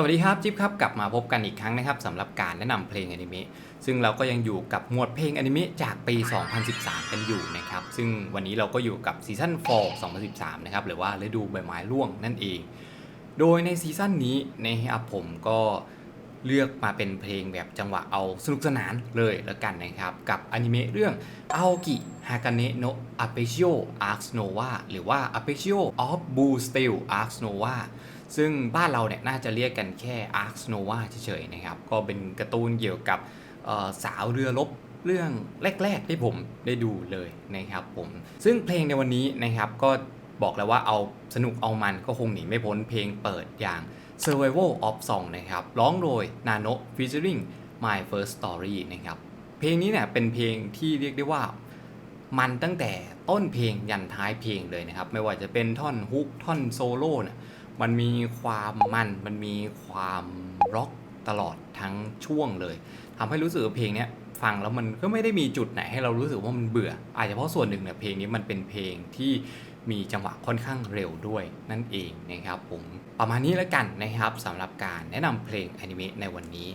สวัสดีครับจิ๊บครับกลับมาพบกันอีกครั้งนะครับสำหรับการแนะนำเพลงอนิเมะซึ่งเราก็ยังอยู่กับหมวดเพลงอนิเมะจากปี 2013 กันอยู่นะครับซึ่งวันนี้เราก็อยู่กับซีซั่น4 2013 นะครับหรือว่าฤดูใบไม้ร่วงนั่นเอง โดยในซีซั่นนี้นะครับผมก็เลือกมาเป็นเพลงแบบจังหวะเอาสนุกสนานเลยแล้วกันนะครับ กับอนิเมะเรื่อง Aoki Hakane no Apechio Arc Nova หรือว่า Apechio of Blue Steel Arc Nova ซึ่งบ้านเราเนี่ยน่าจะเรียกกันแค่ Arc Nova เฉยๆนะครับ ก็เป็นการ์ตูนเกี่ยวกับสาวเรือรบเรื่องแรก ๆ ที่ผมได้ดูเลยนะครับผมซึ่งเพลงในวันนี้นะครับก็บอกแล้วว่าเอาสนุกเอามันก็คงหนีไม่พ้นเพลงเปิดอย่าง Survival of Song นะครับร้องโดย Nano featuring My First Story นะครับเพลงนี้เนี่ยเป็นเพลงที่เรียกได้ว่ามันตั้งแต่ต้นเพลงยันท้ายเพลงเลยนะครับ ไม่ว่าจะเป็นท่อนฮุกท่อนโซโล่เนี่ย มันมีความมัน มันมีความร็อกตลอดทั้งช่วงเลยทำให้รู้สึกว่าเพลงเนี้ยฟังแล้วมันก็ไม่ได้มีจุดไหนให้เรารู้สึกว่ามันเบื่อ อาจจะเพราะส่วนหนึ่งเนี่ยเพลงนี้มันเป็นเพลงที่มีจังหวะค่อนข้างเร็วด้วยนั่นเองนะครับผมประมาณนี้แล้วกันนะครับสำหรับการแนะนำเพลงอนิเมะในวันนี้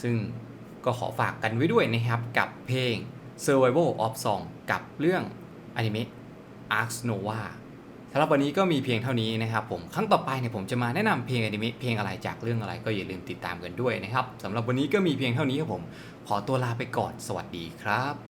ซึ่งก็ขอฝากกันไว้ด้วยนะครับกับเพลง Survival of Song กับเรื่องอนิเมะ Ark Nova สำหรับวันนี้ก็มีเพียงเท่านี้นะครับผมครั้งต่อไปเนี่ยผมจะมาแนะนำเพลงอนิเมะเพลงอะไรจากเรื่องอะไรก็อย่าลืมติดตามกันด้วยนะครับสำหรับวันนี้ก็มีเพียงเท่านี้ครับผม ขอตัวลาไปก่อนสวัสดีครับ